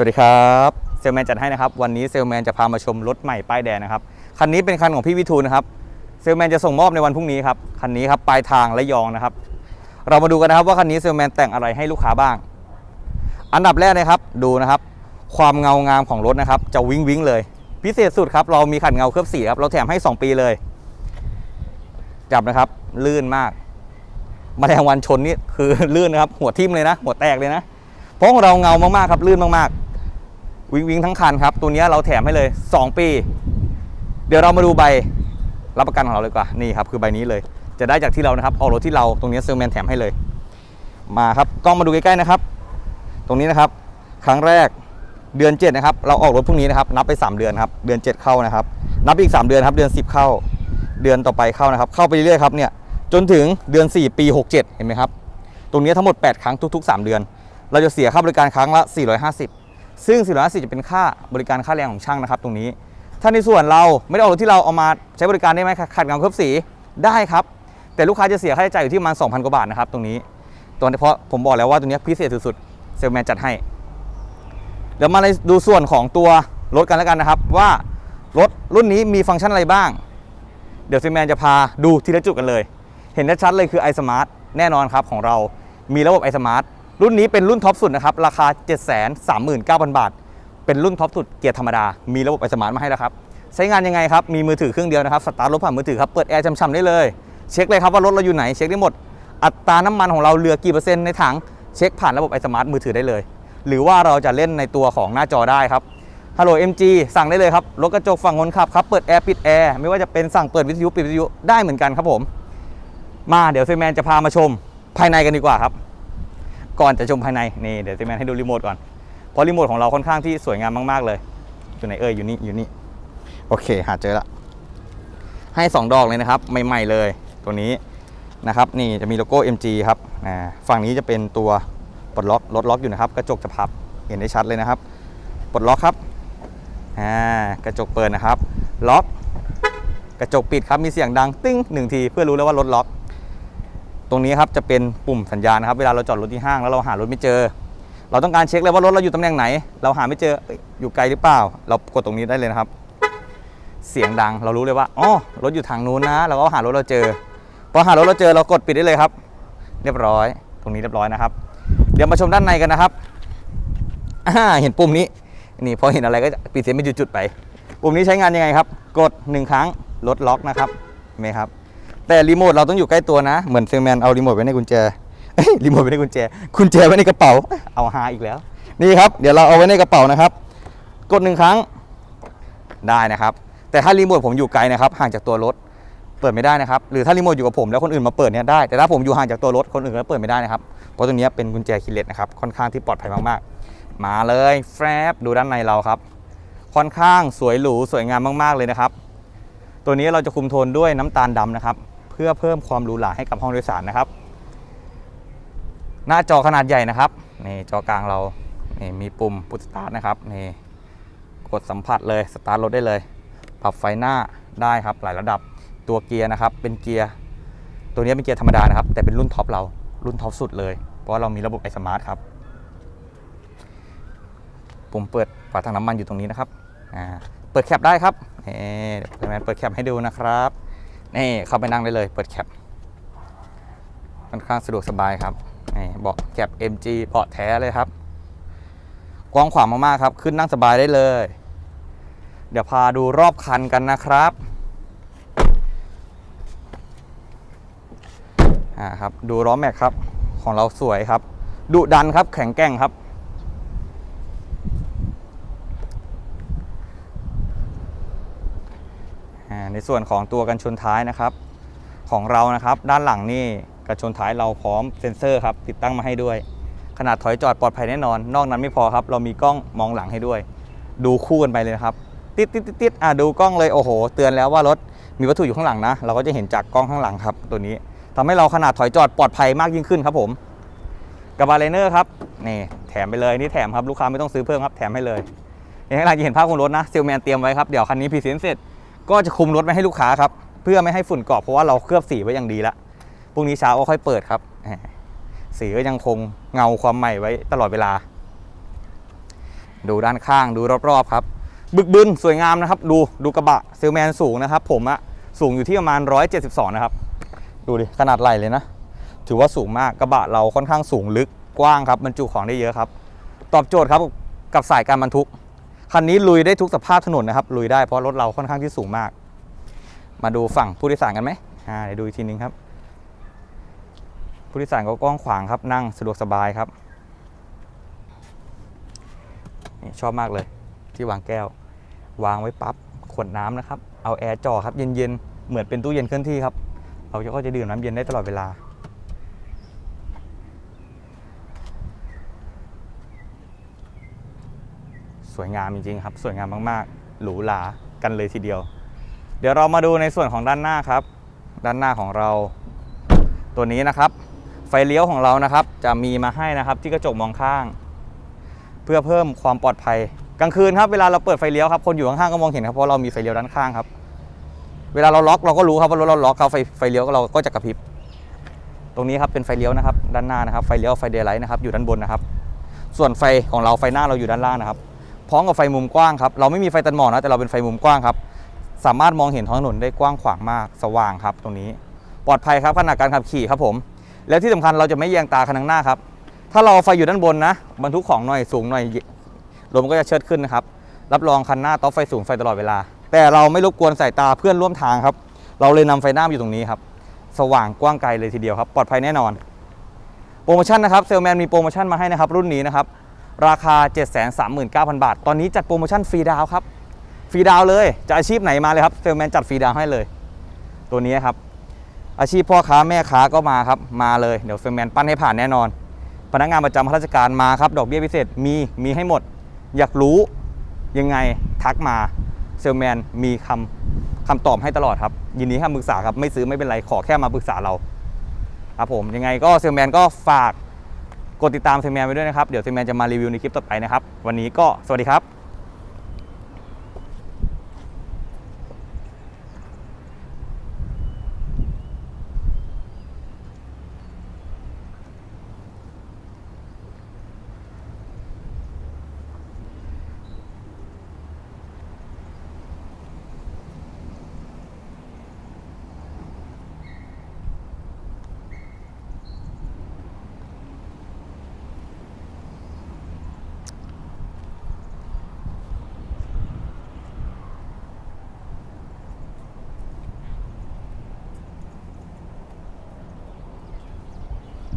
สวัสดีครับเซลแมนจัดให้นะครับ วันนี้เซลแมนจะพามาชมรถใหม่ป้ายแดงนะครับ คันนี้เป็นคันของพี่วิทูลนะครับ เซลแมนจะส่งมอบในวันพรุ่งนี้ครับ คันนี้ครับปลายทางระยองนะครับ เรามาดูกันนะครับว่าคันนี้เซลแมนแต่งอะไรให้ลูกค้าบ้าง อันดับแรกนะครับ ดูนะครับ ความเงางามของรถนะครับ จะวิ้งวิ้งเลย พิเศษสุดครับ เรามีขัดเงาเคลือบสีครับ เราแถมให้ 2 ปีเลย จับนะครับ ลื่นมากมแมลงวันชนนี่คือลื่นนะครับ หัวทิ่มเลยนะ หัวแตกเลยนะ เพราะของเราเงามากๆครับ ลื่นมากๆ วิงวิงทั้งคันครับ ตัวนี้เราแถมให้เลย 2 ปี เดี๋ยวเรามาดูใบรับประกันของเราเลยกว่า นี่ครับคือใบนี้เลย จะได้จากที่เรานะครับออกรถที่เราตรงนี้เซลแมนแถมให้เลย มาครับกล้องมาดูใกล้ๆนะครับ ตรงนี้นะครับ ครั้งแรกเดือน 7 นะครับ เราออกรถพรุ่งนี้นะครับ นับไป 3 เดือนครับ เดือน 7 เข้านะครับ นับอีก 3 เดือนครับ เดือน 10 เข้า เดือนต่อไปเข้านะครับ เข้าไปเรื่อยๆครับเนี่ย จนถึงเดือน 4 ปี 67 เห็นไหมครับ ตรงนี้ทั้งหมด 8 ครั้งทุก ๆ 3 เดือน เราจะเสียค่าบริการครั้งละ 450 ซึ่ง450จะเป็นค่าบริการค่าแรงของช่างนะครับตรงนี้ ถ้าในส่วนเราไม่ได้ออกรถที่เราเอามาใช้บริการได้ไหมขัดเงาเคลือบสีได้ครับ แต่ลูกค้าจะเสียค่าใช้จ่ายอยู่ที่ประมาณ2,000กว่าบาทนะครับตรงนี้ตัวนี้เพราะผมบอกแล้วว่าตัวนี้พิเศษสุดๆเซลแมนจัดให้เดี๋ยวมาดูส่วนของตัวรถกันแล้วกันนะครับ ว่ารถรุ่นนี้มีฟังก์ชันอะไรบ้าง เดี๋ยวเซลแมนจะพาดูทีละจุดกันเลย เห็นได้ชัดเลยคือ iSmart แน่นอนครับของเรามีระบบ iSmart รุ่นนี้เป็นรุ่นท็อปสุดนะครับ ราคา 739,000 บาท เป็นรุ่นท็อปสุดเกียร์ธรรมดา มีระบบ iSmart มาให้แล้วครับ ใช้งานยังไงครับ มีมือถือเครื่องเดียวนะครับ สตาร์ทรถผ่านมือถือครับ เปิดแอร์ช่ำๆได้เลย เช็คเลยครับว่ารถเราอยู่ไหน เช็คได้หมด อัตราน้ำมันของเราเหลือกี่เปอร์เซ็นต์ในถัง เช็คผ่านระบบ iSmart มือถือได้เลย หรือว่าเราจะเล่นในตัวของหน้าจอได้ครับ ฮัลโหล MG สั่งได้เลยครับ รถกระจกฝั่งคนขับครับ เปิดแอร์ปิดแอร์ ไม่ว่าจะเป็นสั่งเปิดวิทยุปิดวิทยุได้เหมือนกันครับผม มาเดี๋ยวเซแมนจะพามาชมภายในกันดีกว่าครับ ก่อนจะชมภายในนี่เดี๋ยวเซลแมนให้ดูรีโมทก่อนเพราะรีโมทของเราค่อนข้างที่สวยงามมากๆเลยอยู่ไหนเอ่ยอยู่นี่อยู่นี่โอเค หาเจอละให้ 2 ดอกเลยนะครับใหม่ๆเลยตัวนี้นะครับนี่จะมีโลโก้ MG ครับอ่าฝั่งนี้จะเป็นตัวปลดล็อกรถล็อกอยู่นะครับ กระจกจะพับเห็นได้ชัดเลยนะครับปลดล็อกครับอ่ากระจกเปิดนะครับ ล็อก กระจกปิดครับมีเสียงดังติ้งหนึ่งทีเพื่อรู้แล้วว่ารถล็อก ตรงนี้ครับจะเป็นปุ่มสัญญาณนะครับ เวลาเราจอดรถที่ห้างแล้วเราหารถไม่เจอ เราต้องการเช็คเลยว่ารถเราอยู่ตำแหน่งไหน เราหาไม่เจออยู่ไกลหรือเปล่า เรากดตรงนี้ได้เลยนะครับ เสียงดังเรารู้เลยว่าอ๋อรถอยู่ทางนู้นนะ เราก็หารถเราเจอพอหารถเราเจอเรากดปิดได้เลยครับ เรียบร้อย ตรงนี้เรียบร้อยนะครับ เดี๋ยวมาชมด้านในกันนะครับเห็นปุ่มนี้นี่พอเห็นอะไรก็จะปิดเสียงเป็นจุดๆไป ปุ่มนี้ใช้งานยังไงครับ กดหนึ่งครั้งรถล็อกนะครับเห็นไหมครับ แต่รีโมทเราต้องอยู่ใกล้ตัวนะ เหมือนเซลแมนเอารีโมทไว้ในกุญแจรีโมทไว้ในกุญแจ กุญแจไว้ในกระเป๋า เอาหาอีกแล้ว นี่ครับ เดี๋ยวเราเอาไว้ในกระเป๋านะครับ กดหนึ่งครั้ง ได้นะครับ แต่ถ้ารีโมทผมอยู่ไกลนะครับ ห่างจากตัวรถ เปิดไม่ได้นะครับ หรือถ้ารีโมทอยู่กับผมแล้วคนอื่นมาเปิดเนี่ยได้ แต่ถ้าผมอยู่ห่างจากตัวรถ คนอื่นก็เปิดไม่ได้นะครับ เพราะตรงนี้เป็นกุญแจคีย์เลสนะครับ ค่อนข้างที่ปลอดภัยมากๆ มาเลย แฟบดูด้านในเราครับ ค่อนข้างสวยหรูสวยงามมากๆเลยนะครับ ตัวนี้เราจะคุมโทนด้วยน้ำตาลดำนะครับ พื่อเพิ่มความหรูหราให้กับห้องโดยสารนะครับ หน้าจอขนาดใหญ่นะครับนี่จอกลางเรานี่มีปุ่มพุทสตาร์ทนะครับนี่กดสัมผัสเลยสตาร์ทรถได้เลย ปรับไฟหน้าได้ครับหลายระดับตัวเกียร์นะครับ เป็นเกียร์ตัวนี้เป็นเกียร์ธรรมดานะครับ แต่เป็นรุ่นท็อปเรารุ่นท็อปสุดเลย เพราะว่าเรามีระบบไอสมาร์ทครับปุ่มเปิดฝาถังน้ำมันอยู่ตรงนี้นะครับอ่าเปิดแคปได้ครับเดี๋ยวแมนเปิดแคปให้ดูนะครับ นี่เข้าไปนั่งได้เลย เปิดแคปค่อนข้างสะดวกสบายครับนี่เบาะแคป MG เบาะแท้เลยครับ กว้างขวางมากๆครับ ขึ้นนั่งสบายได้เลย เดี๋ยวพาดูรอบคันกันนะครับอ่าครับดูล้อแม็กครับของเราสวยครับดุดันครับแข็งแกร่งครับ อ่า ในส่วนของตัวกันชนท้ายนะครับ ของเรานะครับ ด้านหลังนี่กันชนท้ายเราพร้อมเซ็นเซอร์ครับติดตั้งมาให้ด้วย ขนาดถอยจอดปลอดภัยแน่นอน นอกนั้นไม่พอครับ เรามีกล้องมองหลังให้ด้วย ดูคู่กันไปเลยนะครับติดติดติดติดอะดูกล้องเลยโอ้โห เตือนแล้วว่ารถมีวัตถุอยู่ข้างหลังนะ เราก็จะเห็นจากกล้องข้างหลังครับ ตัวนี้ทำให้เราขนาดถอยจอดปลอดภัยมากยิ่งขึ้นครับผมกระบะไลเนอร์ครับนี่แถมไปเลยนี่แถมครับลูกค้าไม่ต้องซื้อเพิ่มครับแถมให้เลยอย่างไรจะเห็นภาพของรถนะเซลแมนเตรียมไว้ครับเดี๋ยวคันนี้พรีเซนต์เสร็จ ก็จะคุมรถไว้ให้ลูกค้าครับ เพื่อไม่ให้ฝุ่นเกาะเพราะว่าเราเคลือบสีไว้อย่างดีละพรุ่งนี้เช้าก็ค่อยเปิดครับ สีก็ยังคงเงาความใหม่ไว้ตลอดเวลา ดูด้านข้างดูรอบๆครับ บึกบึนสวยงามนะครับ ดูดูกระบะเซลแมนสูงนะครับ ผมอะสูงอยู่ที่ประมาณ 172 นะครับ ดูดิขนาดไหลเลยนะ ถือว่าสูงมากกระบะเราค่อนข้างสูงลึกกว้างครับบรรจุของได้เยอะครับ ตอบโจทย์ครับกับสายการบรรทุก คันนี้ลุยได้ทุกสภาพถนนนะครับ ลุยได้เพราะรถเราค่อนข้างที่สูงมาก มาดูฝั่งผู้โดยสารกันไหมอ่าเดี๋ยวดูอีกทีนึงครับ ผู้โดยสารก็กว้างขวางครับ นั่งสะดวกสบายครับนี่ชอบมากเลย ที่วางแก้ว วางไว้ปั๊บขวดน้ำนะครับ เอาแอร์จ่อครับเย็นๆ เหมือนเป็นตู้เย็นเคลื่อนที่ครับ เราก็จะดื่มน้ำเย็นได้ตลอดเวลา สวยงามจริงๆครับ สวยงามมากๆ หรูหรากันเลยทีเดียว เดี๋ยวเรามาดูในส่วนของด้านหน้าครับ ด้านหน้าของเรา ตัวนี้นะครับ ไฟเลี้ยวของเรานะครับ จะมีมาให้นะครับที่กระจกมองข้าง เพื่อเพิ่มความปลอดภัยกลางคืนครับเวลาเราเปิดไฟเลี้ยวครับคนอยู่ข้างๆก็มองเห็นครับเพราะเรามีไฟเลี้ยวด้านข้างครับ เวลาเราล็อกเราก็รู้ครับว่ารถเราล็อกเขาไฟไฟเลี้ยวเราก็จะกระพริบตรงนี้ครับเป็นไฟเลี้ยวนะครับ ด้านหน้านะครับไฟเลี้ยวไฟเดย์ไลท์นะครับอยู่ด้านบนนะครับ ส่วนไฟของเราไฟหน้าเราอยู่ด้านล่างนะครับ พร้อมกับไฟมุมกว้างครับเราไม่มีไฟตัดหมอกนะแต่เราเป็นไฟมุมกว้างครับสามารถมองเห็นท้องถนนได้กว้างขวางมากสว่างครับตรงนี้ ปลอดภัยครับขณะการขับขี่ครับผม แล้วที่สำคัญเราจะไม่แยงตาคันข้างหน้าครับ ถ้าเราไฟอยู่ด้านบนนะบรรทุกของหน่อยสูงหน่อยลมก็จะเชิดขึ้นนะครับรับรองคันหน้าต๊อปไฟสูงไฟตลอดเวลา แต่เราไม่รบกวนสายตาเพื่อนร่วมทางครับ เราเลยนำไฟหน้ามาอยู่ตรงนี้ครับสว่างกว้างไกลเลยทีเดียวครับ ปลอดภัยแน่นอน โปรโมชั่นนะครับเซลแมนมีโปรโมชั่นมาให้นะครับรุ่นนี้นะครับ ราคา 739,000 บาท ตอนนี้จัดโปรโมชั่นฟรีดาวครับ ฟรีดาวเลย จะอาชีพไหนมาเลยครับเซลแมนจัดฟรีดาวให้เลย ตัวนี้ครับ อาชีพพ่อค้าแม่ค้าก็มาครับ มาเลย เดี๋ยวเซลแมนปั้นให้ผ่านแน่นอน พนักงานประจำข้าราชการมาครับ ดอกเบี้ยพิเศษมี มีให้หมด อยากรู้ยังไงทักมา เซลแมนมีคำคำตอบให้ตลอดครับ ยินดีให้ปรึกษาครับ ไม่ซื้อไม่เป็นไร ขอแค่มาปรึกษาเรา ครับผม ยังไงก็เซลแมนก็ฝาก กดติดตามเซมแมนไว้ด้วยนะครับ เดี๋ยวเซมแมนจะมารีวิวในคลิปต่อไปนะครับ วันนี้ก็สวัสดีครับ